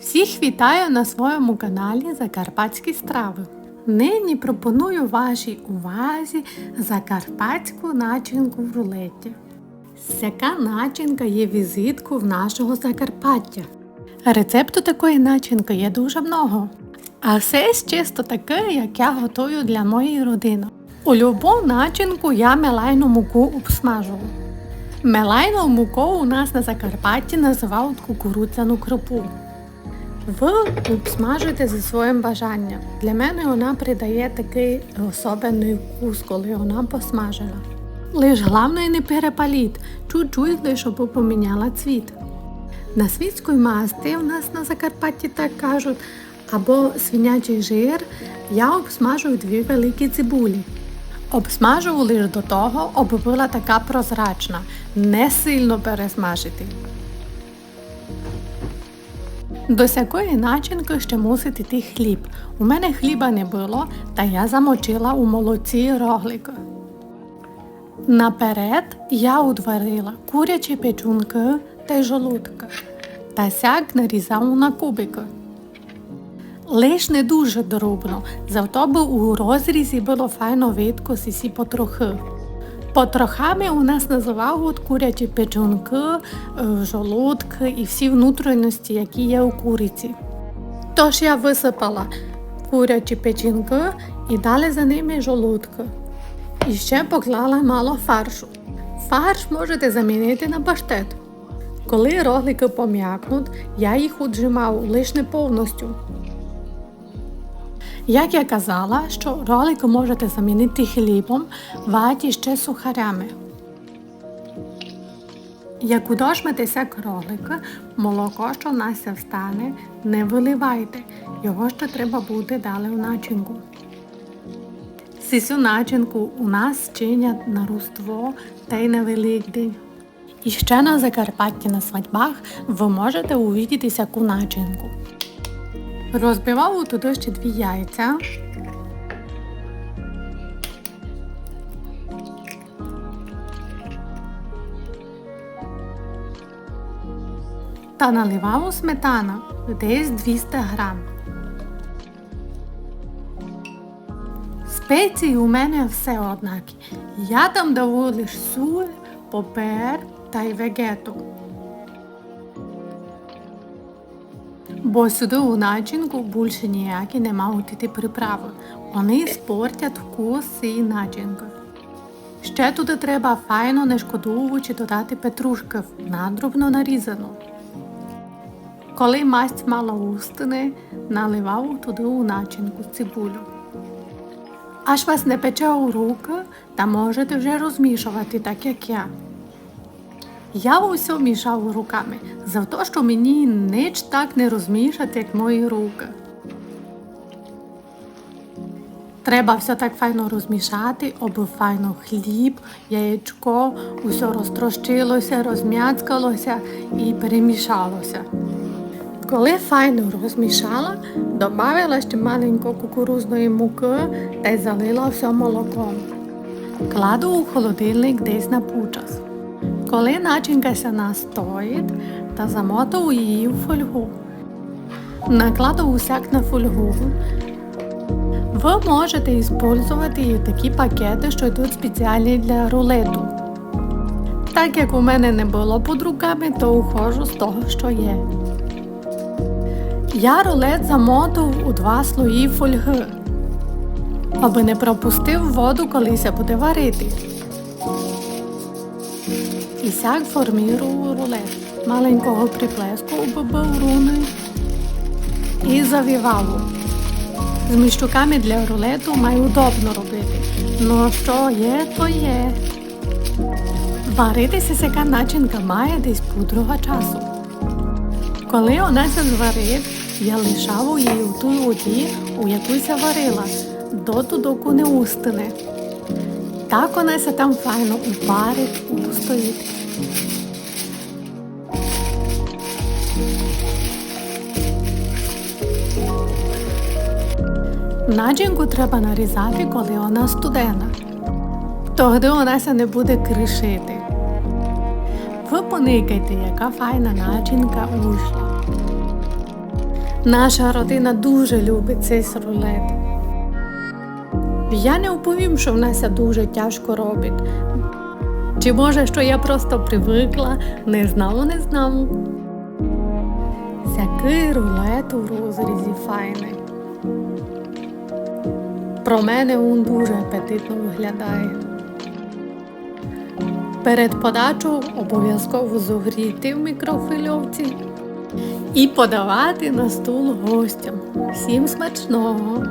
Всіх вітаю на своєму каналі Закарпатські страви. Нині пропоную вашій увазі закарпатську начинку в рулеті. Цяка начинка є візиткою в нашого Закарпаття. Рецепту такої начинки є дуже много. А все чисто таке, як я готую для моєї родини. У любу начинку я мелайну муку обсмажую. Мелайну муку у нас на Закарпатті називають кукурудзяну крупу. Ви обсмажуєте за своїм бажанням. Для мене вона придає такий особливий вкус, коли вона посмажена. Лиш головне не перепаліть, чуть-чуть, щоб поміняла цвіт. На світської масти у нас на Закарпатті так кажуть, або свинячий жир, я обсмажую дві великі цибулі. Обсмажую лише до того, аби була така прозрачна, не сильно пересмажити. До сякої начинки ще мусить іти хліб. У мене хліба не було, та я замочила у молоці роглика. Наперед я утворила курячі печунки та жолудки та сяк нарізав на кубики. Лиш не дуже дробно, завто би у розрізі було файно видко сісі потрохи. Потрохами у нас називають курячі печунки, е, жолудки і всі внутрішності, які є у куриці. Тож я висипала курячі печінки і далі за ними жолудки. І ще поклала мало фаршу. Фарш можете замінити на паштет. Коли роглики пом'якнуть, я їх уджимав лише не повністю. Як я казала, що ролики можете замінити хлібом, ваті ще сухарями. Як удошметеся кролика, молоко, що в нас встане, не виливайте. Його ще треба буде далі в начинку. Сісю начинку у нас чинять на Різдво та й на Великдень. І ще на Закарпатті на свадьбах ви можете увидіти всяку начинку. Розбивав туди ще дві яйця. Та наливав у сметану десь 200 грам. Спеції у мене все однакі. Я там даю лише суль, попер та й вегету. Бо сюди у начинку більше ніякі не мають іти приправи. Вони спортять вкус цієї начинки. Ще туди треба файно не шкодуючи додати петрушки надрубно нарізану. Коли масть мало устине, наливав туди у начинку цибулю. Аж вас не пече у руки, та можете вже розмішувати, так як я. Я усе мішав руками, за те, що мені ніч так не розмішати, як мої руки. Треба все так файно розмішати, аби файно хліб, яєчко, усе розтрощилося, розм'яцкалося і перемішалося. Коли файно розмішала, додавила ще маленько кукурузної муки та й залила все молоком. Кладу у холодильник десь на пучас. Коли начинка ся настоїть, та замотую її в фольгу. Накладу усяк на фольгу. Ви можете використовувати і такі пакети, що йдуть спеціальні для рулету. Так як у мене не було під руками, то ухожу з того, що є. Я рулет замотав у два слої фольги, аби не пропустив воду, коли ся буде варити. І сяк формірую рулет маленького приплеску убив руни і завівалу. З міщуками для рулету маю удобно робити. Ну що є, то є. Варитися сяка начинка має десь півдруга часу. Коли вона се зварить, я лишав її у ту воді, у якусь варила, доту доку не устине. Так вона се там файно упарить, устоїть. Начинку треба нарізати, коли вона студена. Тоді вона се не буде кришити. Ви поникайте, яка файна начинка вийшла. Наша родина дуже любить цей рулет. Я не оповім, що в нас дуже тяжко робить. Чи може, що я просто привикла, не знала, не знала. Сякий рулет у розрізі файний. Про мене він дуже апетитно виглядає. Перед подачу обов'язково зогріти в мікрохвильовці і подавати на стул гостям. Всім смачного!